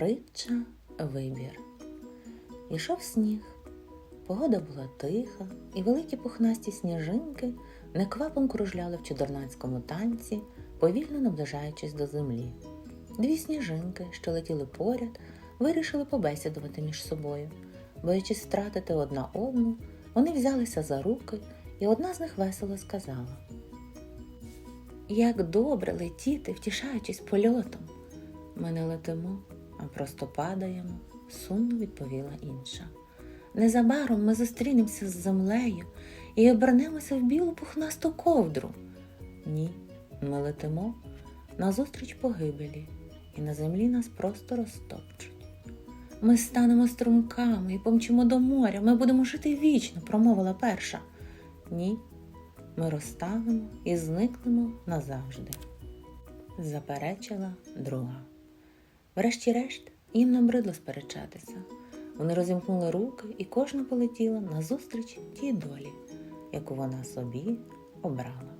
Притча вибір. Ішов сніг. Погода була тиха, і великі пухнасті сніжинки неквапом кружляли в чудернацькому танці, повільно наближаючись до землі. Дві сніжинки, що летіли поряд, вирішили побесідувати між собою. Боячись втратити одна одну, вони взялися за руки, і одна з них весело сказала: Як добре летіти, втішаючись польотом. Ми не летимо, просто падаємо, сумно відповіла інша. Незабаром ми зустрінемося з землею і обернемося в білу пухнасту ковдру. Ні, ми летимо назустріч погибелі, і на землі нас просто розтопчуть. Ми станемо струмками і помчимо до моря, ми будемо жити вічно, промовила перша. Ні, ми розставимо і зникнемо назавжди, заперечила друга. Врешті-решт їм набридло сперечатися. Вони розімкнули руки і кожна полетіла назустріч тій долі, яку вона собі обрала.